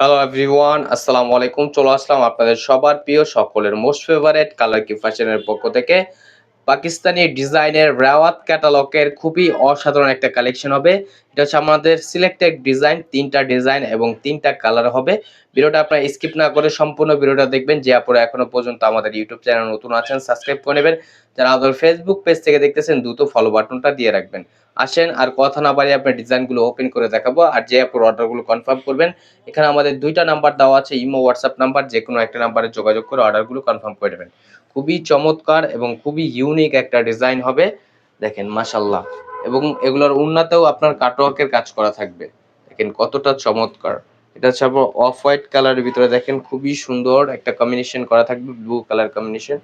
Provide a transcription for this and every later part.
Hello everyone আসসালামু আলাইকুম চলো আসলাম আপনাদের সবার প্রিয় সকলের মোস্ট ফেভারেট কালার কি ফ্যাশনের পক্ষ থেকে। পাকিস্তানি ডিজাইনের রাওয়াত ক্যাটালগের খুবই অসাধারণ একটা কালেকশন হবে। এটা হচ্ছে আমাদের সিলেক্টেড ডিজাইন, তিনটা ডিজাইন এবং তিনটা কালার হবে। ভিডিওটা আপনারা স্কিপ না করে সম্পূর্ণ ভিডিওটা দেখবেন। যে আপনারা এখনও পর্যন্ত আমাদের ইউটিউব চ্যানেল নতুন আছেন, সাবস্ক্রাইব করে নেবেন। যারা আমাদের ফেসবুক পেজ থেকে দেখতেছেন, দ্রুত ফলো বাটনটা দিয়ে রাখবেন। আসেন, আর কথা না বাড়িয়ে আপনার ডিজাইনগুলো ওপেন করে দেখাবো। আর যে আপনার অর্ডারগুলো কনফার্ম করবেন, এখানে আমাদের দুইটা নাম্বার দেওয়া আছে, ইমো হোয়াটসঅ্যাপ নাম্বার যে কোনো একটা নাম্বারে যোগাযোগ করে অর্ডারগুলো কনফার্ম করে দেবেন খুবই চমৎকার এবং খুবই ইউনিক একটা ডিজাইন হবে। দেখেন মাশাল্লাহ এবং এগুলোর উন্নতেও আপনার কাটওয়ার্কের কাজ করা থাকবে। দেখেন, কতটা চমৎকার। এটা হচ্ছে অফ হোয়াইট কালারের ভিতরে দেখেন, খুবই সুন্দর একটা কম্বিনেশন করা থাকবে ব্লু কালার কম্বিনেশন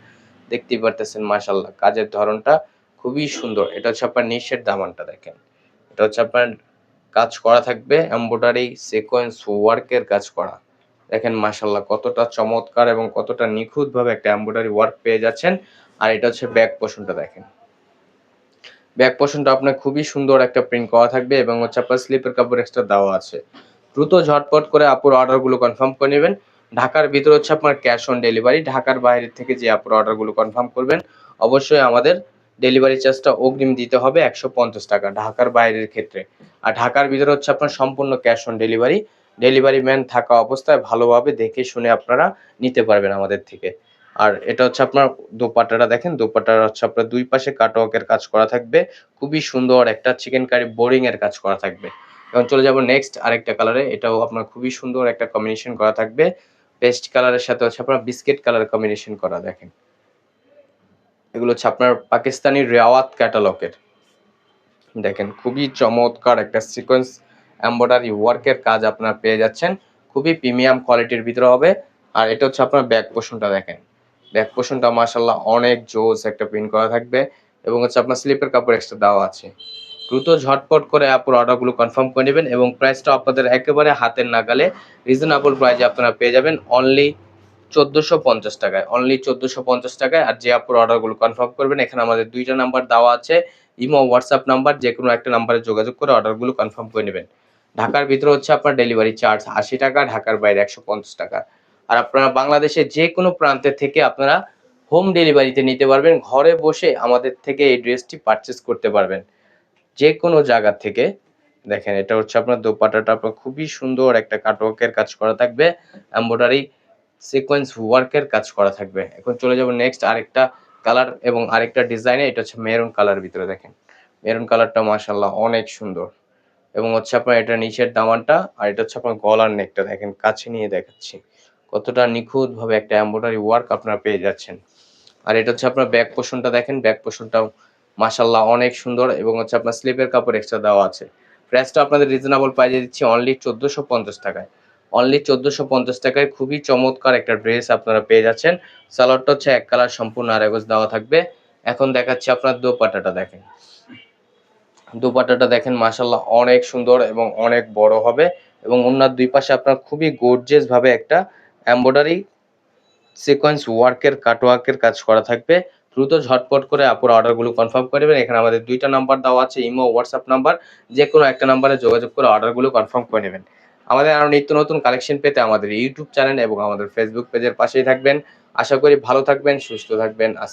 দেখতেই পারতেছেন মাশাল্লাহ কাজের ধরনটা খুবই সুন্দর। এটা হচ্ছে আপনার নিচের দামানটা, দেখেন। এটা হচ্ছে আপনার কাজ করা থাকবে এমব্রয়ডারি সিকোয়েন্স ওয়ার্কের কাজ করা। দেখেন মাশাল্লাহ কতটা চমৎকার এবং কতটা নিখুঁতভাবে একটা এমব্রয়ডারি ওয়ার্ক পেয়ে যাচ্ছেন। আর এটা হচ্ছে ব্যাক পোর্শনটা দেখেন। ব্যাক পোর্শনটা আপনার খুবই সুন্দর একটা প্রিন্ট করা থাকবে এবং হচ্ছে আপনার স্লিপের কাপড় এক্সট্রা দেওয়া আছে। দ্রুত ঝটপট করে আপুর অর্ডারগুলো কনফার্ম করে নেবেন। ঢাকার ভিতরে হচ্ছে আপনার ক্যাশ অন ডেলিভারি ঢাকার বাইরে থেকে যে আপুর অর্ডারগুলো কনফার্ম করবেন, অবশ্যই আমাদের ডেলিভারি চার্জটা অগ্রিম দিতে হবে একশো পঞ্চাশ টাকা ঢাকার বাইরের ক্ষেত্রে। আর ঢাকার ভিতরে হচ্ছে আপনার সম্পূর্ণ cash on delivery delivery man থাকা অবস্থায় ভালোভাবে দেখে শুনে আপনারা নিতে পারবেন আমাদের থেকে। আর এটা হচ্ছে আপনার দোপাট্টাটা দেখেন, দোপাট্টার হচ্ছে আপনার দুই পাশে কাটওয়ার্কের কাজ করা থাকবে। খুবই সুন্দর একটা চিকেন কারি বোরিং এর কাজ করা থাকবে। এবং চলে যাব নেক্সট আরেকটা কালারে এটাও আপনার খুবই সুন্দর একটা কম্বিনেশন করা থাকবে। পেস্ট কালারের সাথে হচ্ছে আপনার বিস্কিট কালার কম্বিনেশন করা, দেখেন। এগুলো হচ্ছে আপনার পাকিস্তানি রেওয়াত ক্যাটালগের দেখেন, খুবই চমৎকার একটা সিকোয়েন্স এম্বয়ডারি ওয়ার্কের কাজ আপনারা পেয়ে যাচ্ছেন। খুবই প্রিমিয়াম কোয়ালিটির ভিতরে হবে। আর এটা হচ্ছে আপনার ব্যাক পোর্শনটা দেখেন। ব্যাক পোর্শনটা মাশাল্লাহ অনেক জোস একটা প্রিন্ট করা থাকবে এবং হচ্ছে আপনার স্লিপের কাপড় এক্সট্রা দেওয়া আছে। দ্রুত ঝটপট করে আপুর অর্ডারগুলো কনফার্ম করে নেবেন এবং প্রাইসটা আপনাদের একেবারে হাতের নাগালে রিজনেবল প্রাইসে আপনারা পেয়ে যাবেন অনলি চোদ্দোশো পঞ্চাশ টাকায়। অনলি চোদ্দোশো পঞ্চাশ টাকায় আর যে আপুর অর্ডারগুলো কনফার্ম করবেন, এখানে আমাদের দুইটা নাম্বার দেওয়া আছে। ইমো হোয়াটসঅ্যাপ নাম্বার যে কোনো একটা নাম্বারে যোগাযোগ করে অর্ডারগুলো কনফার্ম করে নেবেন। ঢাকার ভিতরে হচ্ছে আপনার ডেলিভারি চার্জ আশি টাকা, ঢাকার বাইরে একশো পঞ্চাশ টাকা। আর আপনারা বাংলাদেশের যে কোনো প্রান্তে থেকে আপনারা হোম ডেলিভারিতে নিতে পারবেন, ঘরে বসে আমাদের থেকে এই ড্রেসটি পারচেস করতে পারবেন। যে কোনো জায়গা থেকে, দেখেন এটা হচ্ছে আপনার দোপাটাটা আপনার খুবই সুন্দর একটা কাটওয়ার্কের কাজ করা থাকবে এম্ব্রয়ডারি সিকোয়েন্স ওয়ার্কের কাজ করা থাকবে। এখন চলে যাব নেক্সট আরেকটা কালার এবং আরেকটা ডিজাইনে এটা হচ্ছে মেরুন কালার ভিতরে দেখেন। মেরুন কালারটা মাশাল্লাহ অনেক সুন্দর। এবং হচ্ছে আপনার এটা নিচের দামানটা আর এটা হচ্ছে আপনার গলার নেকটা দেখেন, কাছে নিয়ে দেখাচ্ছি। কতটা নিখুঁতভাবে একটা এম্ব্রয়ডারি ওয়ার্ক আপনারা পেয়ে যাচ্ছেন। আর এটা হচ্ছে আপনার ব্যাক পোর্শনটা দেখেন ব্যাক পোর্শনটাও মাশাল্লাহ অনেক সুন্দর এবং হচ্ছে আপনার স্লিপের কাপড় এক্সট্রা দেওয়া আছে। প্রাইসটা আপনাদের রিজনেবল প্রাইজে দিচ্ছি অনলি চোদ্দোশো পঞ্চাশ টাকায়। অনলি চোদ্দোশো পঞ্চাশ টাকায় খুবই চমৎকার একটা ড্রেস আপনারা পেয়ে যাচ্ছেন। সালোয়ারটা হচ্ছে এক কালার, সম্পূর্ণ আরেগজ দেওয়া থাকবে। এখন দেখাচ্ছি আপনার দোপাট্টাটা দেখেন। দোপাট্টাটা দেখেন মাশাল্লাহ অনেক সুন্দর এবং অনেক বড় হবে এবং ওনার দুই পাশে আপনার খুবই ভাবে একটা এম্ব্রয়ডারি সিকোয়েন্স ওয়ার্কের কাটওয়ার্কের কাজ করা থাকবে। দ্রুত ঝটপট করে আপুর অর্ডারগুলো কনফার্ম করে নেবেন। এখানে আমাদের দুইটা নাম্বার দেওয়া আছে, ইমো হোয়াটসঅ্যাপ নাম্বার যে কোনো একটা নাম্বারে যোগাযোগ করে অর্ডারগুলো কনফার্ম করে নেবেন। আমাদের আরও নিত্য নতুন কালেকশন পেতে আমাদের ইউটিউব চ্যানেল এবং আমাদের ফেসবুক পেজের পাশেই থাকবেন। আশা করি ভালো থাকবেন, সুস্থ থাকবেন। আসসালাম